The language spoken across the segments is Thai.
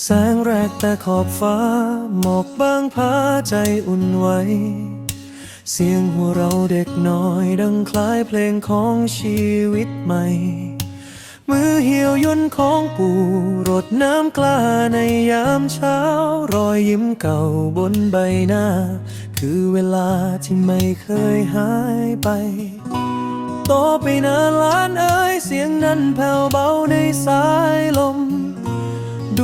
แสงแรกแต่ขอบฟ้า หมอกบางพาใจอุ่นไหวเสียงหัวเราเด็กน้อยดังคล้ายเพลงของชีวิตใหม่ มือเหี่ยวย่นของปู่รดน้ำกล้าในยามเช้า รอยยิ้มเก่าบนใบหน้า คือเวลาที่ไม่เคยหายไปโตไปนานล้านเอ้ยเสียงนั้นแผ่วเบาในสายลม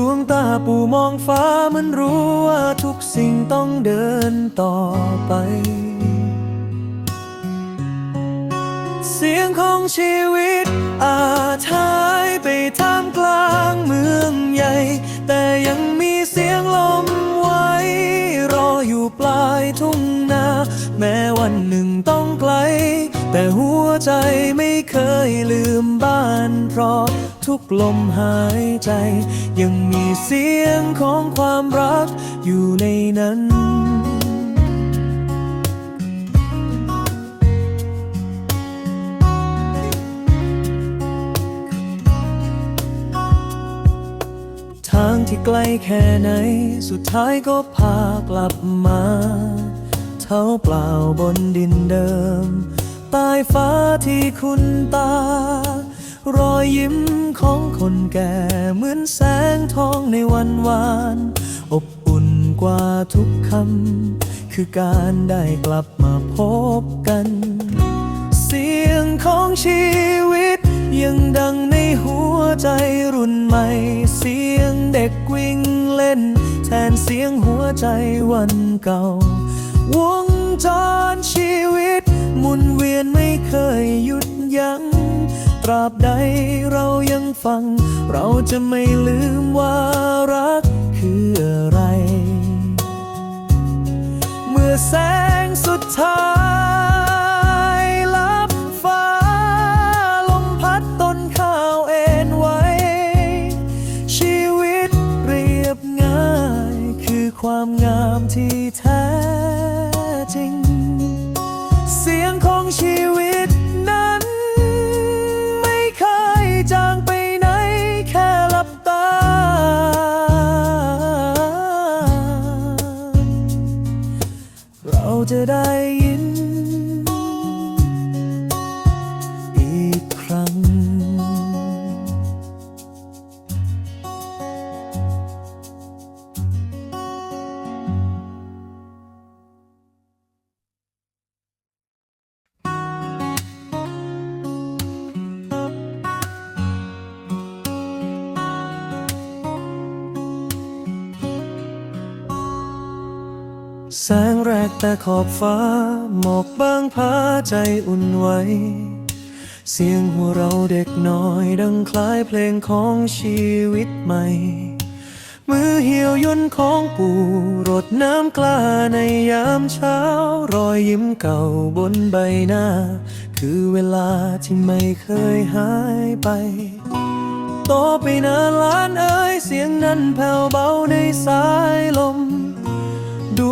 วงตาปู่มองฟ้ามันรู้ว่าทุกสิ่งต้องเดินต่อไป เสียงของชีวิตอาจหายไปท่ามกลางเมืองใหญ่ แต่ยังมีเสียงลมไว้ รออยู่ปลายทุ่งนา แม้วันหนึ่งต้องไกล แต่หัวใจไม่เคยลืมบ้านเพราะ ทุกลมหายใจ ยังมีเสียงของความรักอยู่ในนั้นทางที่ไกลแค่ไหน สุดท้ายก็พากลับมา เท้าเปล่าบนดินเดิม ใต้ฟ้าที่คุณตา รอยยิ้มของคนแก่เหมือนแสงทองในวันวาน อบอุ่นกว่าทุกคำ คือการได้กลับมาพบกัน เสียงของชีวิต ยังดังในหัวใจรุ่นใหม่ เสียงเด็กวิ่งเล่น แทนเสียงหัวใจวันเก่า วงจรชีวิตหมุนเวียนไม่เคยหยุดยัง้ง ราบใดเรายังฟัง เราจะไม่ลืมว่ารักคืออะไร เมื่อแสงสุดท้ายลับฟ้า ลมพัดต้นข้าวเอ็นไว้ ชีวิตเรียบง่าย คือความงามที่แท้ เร แสงแรกแต่ขอบฟ้า หมอกบางพาใจอุ่นไหวเสียงหัวเราเด็กน้อยดังคล้ายเพลงของชีวิตใหม่ มือเหี่ยวย่นของปู่รดน้ำกล้าในยามเช้า รอยยิ้มเก่าบนใบหน้า คือเวลาที่ไม่เคยหายไปโตไปนาล้านเอ้ยเสียงนั้นแผ่วเบาในสายลม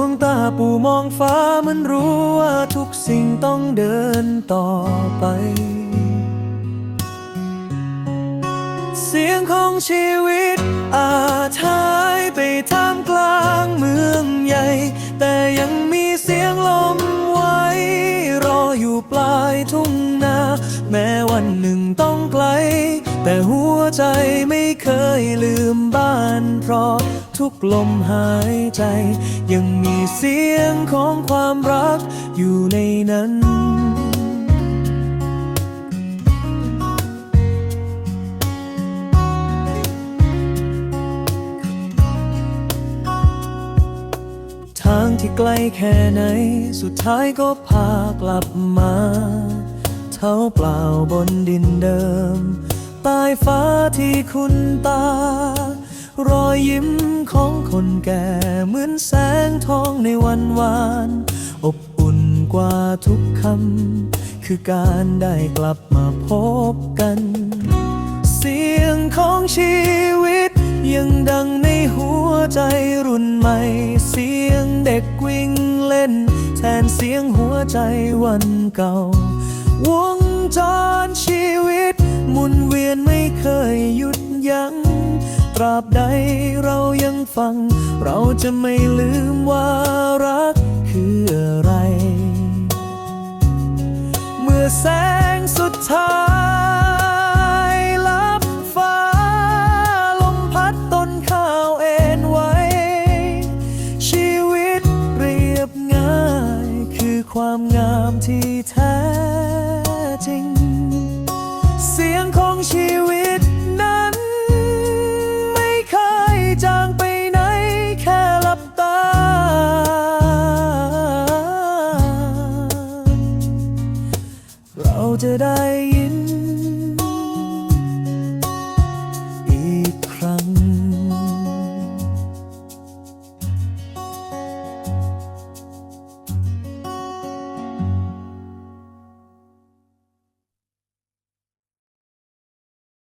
วงตาปู่มองฟ้ามันรู้ว่าทุกสิ่งต้องเดินต่อไป เสียงของชีวิตอาจหายไปท่ามกลางเมืองใหญ่ แต่ยังมีเสียงลมไว้ รออยู่ปลายทุ่งนา แม้วันหนึ่งต้องไกล แต่หัวใจไม่เคยลืมบ้านเพราะ ทุกลมหายใจ ยังมีเสียงของความรักอยู่ในนั้นทางที่ไกลแค่ไหน สุดท้ายก็พากลับมา เท้าเปล่าบนดินเดิม ใต้ฟ้าที่คุณตา รอยยิ้มของคนแก่เหมือนแสงทองในวันวาน อบอุ่นกว่าทุกคำ คือการได้กลับมาพบกัน เสียงของชีวิต ยังดังในหัวใจรุ่นใหม่ เสียงเด็กวิ่งเล่น แทนเสียงหัวใจวันเก่า วงจรชีวิตหมุนเวียนไม่เคยหยุดยัง้ง ตราบใดเรายังฟัง เราจะไม่ลืมว่ารักคืออะไร เมื่อแสงสุดท้ายลับฟ้า ลมพัดต้นข้าวเอ็นไว้ ชีวิตเรียบง่าย คือความงามที่แท้ did I